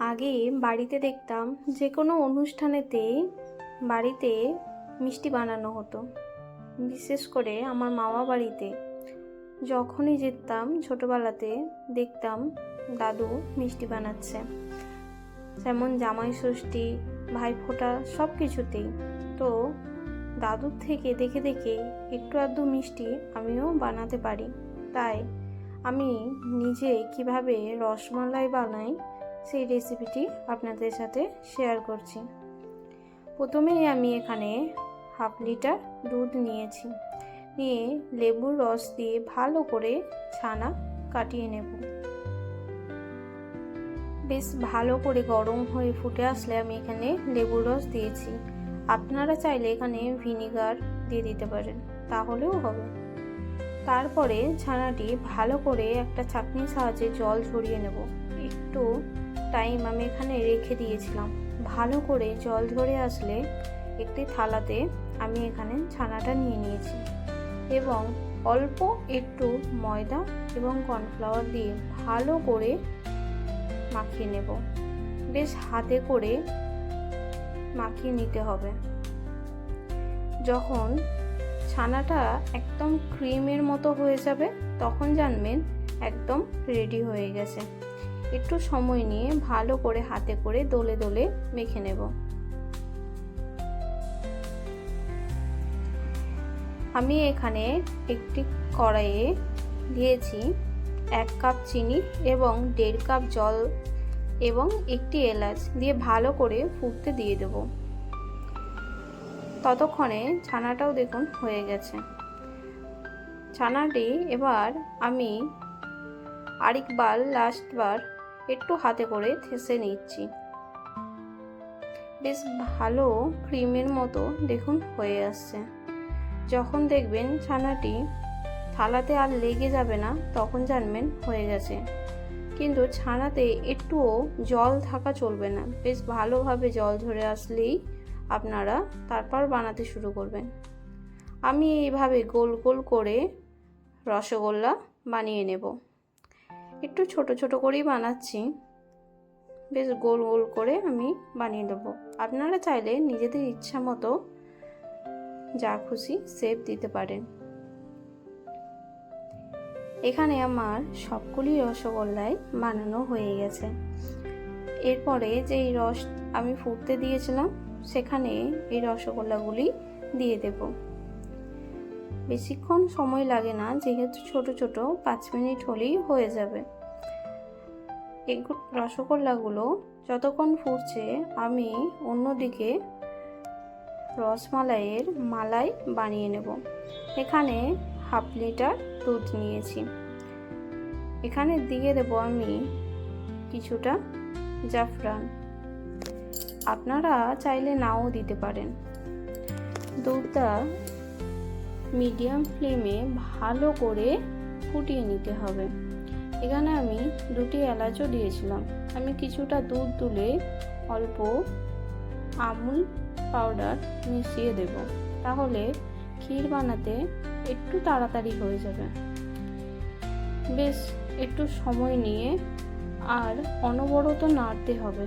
আগে বাড়িতে দেখতাম যে কোনো অনুষ্ঠানেতে বাড়িতে মিষ্টি বানানো হতো। বিশেষ করে আমার মামা বাড়িতে। যখনই যেতাম ছোটোবেলাতে দেখতাম দাদু মিষ্টি বানাচ্ছে। যেমন জামাই ষষ্ঠী, ভাইফোঁটা সব কিছুতেই তো দাদুর থেকে দেখে দেখে একটু আধটু মিষ্টি আমিও বানাতে পারি। তাই আমি নিজে কীভাবে রসমালাই বানাই সেই রেসিপিটি আপনাদের সাথে শেয়ার করছি। প্রথমেই আমি এখানে হাফ লিটার দুধ নিয়েছি। নিয়ে লেবুর রস দিয়ে ভালো করে ছানা কাটিয়ে নেব। বেশ ভালো করে গরম হয়ে ফুটে আসলে আমি এখানে লেবুর রস দিয়েছি। আপনারা চাইলে এখানে ভিনিগার দিয়ে দিতে পারেন, তাহলেও হবে। তারপরে ছানাটি ভালো করে একটা চাটনির সাহায্যে জল ঝরিয়ে নেব। একটু টাইম আমি এখানে রেখে দিয়েছিলাম। ভালো করে জল ঝরে আসলে একটি থালাতে আমি এখানে ছানাটা নিয়ে নিয়েছি এবং অল্প একটু ময়দা এবং কর্নফ্লাওয়ার দিয়ে ভালো করে মাখিয়ে নেব। বেশ হাতে করে মাখিয়ে নিতে হবে। যখন ছানাটা একদম ক্রিমের মতো হয়ে যাবে, তখন জানবেন একদম রেডি হয়ে গেছে। একটু সময় নিয়ে ভালো করে হাতে করে দোলে দোলে মেখে নেব। আমি এখানে একটি কড়াইয়ে দিয়েছি এক কাপ চিনি এবং দেড় কাপ জল এবং একটি এলাচ দিয়ে ভালো করে ফুটতে দিয়ে দেব। ততক্ষণে ছানাটাও দেখুন হয়ে গেছে। ছানাটি এবার আমি আরেকবার লাস্টবার একটু হাতে করে থেসে নিচ্ছি। বেশ ভালো ক্রিমের মতো দেখুন হয়ে আসছে। যখন দেখবেন ছানাটি থালাতে আর লেগে যাবে না, তখন জানবেন হয়ে গেছে। কিন্তু ছানাতে একটুও জল থাকা চলবে না। বেশ ভালোভাবে জল ঝরে আসলেই আপনারা তারপর বানাতে শুরু করবেন। আমি এইভাবে গোল গোল করে রসগোল্লা বানিয়ে নেব। একটু ছোট ছোট করেই বানাচ্ছি। বেশ গোল গোল করে আমি বানিয়ে দেবো আপনারা চাইলে নিজেদের ইচ্ছা মতো যা খুশি শেপ দিতে পারেন। এখানে আমার সবগুলি রসগোল্লাই বানানো হয়ে গেছে। এরপরে যেই রস আমি ফুটতে দিয়েছিলাম, সেখানে এই রসগোল্লাগুলি দিয়ে দেব। বেশিক্ষণ সময় লাগে না, যেহেতু ছোট ছোট পাঁচ মিনিট হলেই হয়ে যাবে। এই রসগোল্লাগুলো যতক্ষণ ফুটছে, আমি অন্যদিকে রসমালাইয়ের মালাই বানিয়ে নেব। এখানে হাফ লিটার দুধ নিয়েছি। এখানে দিয়ে দেব আমি কিছুটা জাফরান। আপনারা চাইলে নাও দিতে পারেন। দুধটা মিডিয়াম ফ্লেমে ভালো করে ফুটিয়ে নিতে হবে। এখানে আমি দুটি এলাচও দিয়েছিলাম। আমি কিছুটা দুধ তুলে অল্প আমুল পাউডার মিশিয়ে দেব। তাহলে ক্ষীর বানাতে একটু তাড়াতাড়ি হয়ে যাবে। বেশ, একটু সময় নিয়ে আর অনবরত নাড়তে হবে।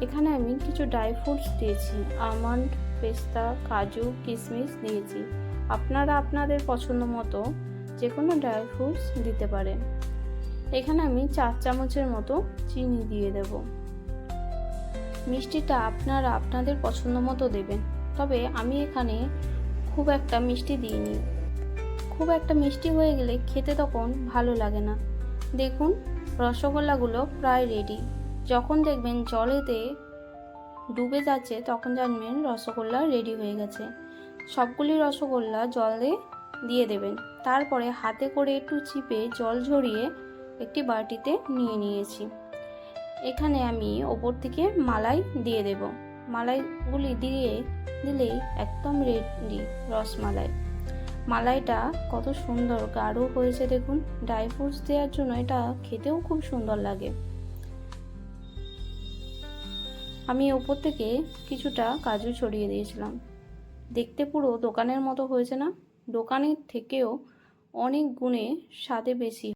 এখানে আমি কিছু ড্রাই ফ্রুটস দিয়েছি। আমন্ড, পেস্তা, কাজু, কিশমিশ দিয়েছি। আপনারা আপনাদের পছন্দ মতো যে কোনো ড্রাই ফ্রুটস দিতে পারেন। এখানে আমি চার চামচের মতো চিনি দিয়ে দেব। মিষ্টিটা আপনারা আপনাদের পছন্দ মতো দেবেন, তবে আমি এখানে খুব একটা মিষ্টি দিইনি। খুব একটা মিষ্টি হয়ে গেলে খেতে তখন ভালো লাগে না। দেখুন, রসগোল্লাগুলো প্রায় রেডি যখন দেখবেন জলেতে ডুবে যাচ্ছে, তখন জানবেন রসগোল্লা রেডি হয়ে গেছে। সবগুলি রসগোল্লা জলে দিয়ে দেবেন। তারপরে হাতে করে একটু চিপে জল ঝরিয়ে একটি বাটিতে নিয়ে নিয়েছি। এখানে আমি ওপর থেকে মালাই দিয়ে দেব। মালাইগুলি দিয়ে দিলেই একদম রেডি রসমালাই মালাইটা কত সুন্দর, গাঢ় হয়েছে দেখুন। ড্রাই ফ্রুটস দেওয়ার জন্য এটা খেতেও খুব সুন্দর লাগে। আমি ওপর থেকে কিছুটা কাজু ছড়িয়ে দিয়েছিলাম। দেখতে পুরো দোকানের মতো হয়েছে না? দোকানের থেকেও অনেক গুণে স্বাদে বেশি।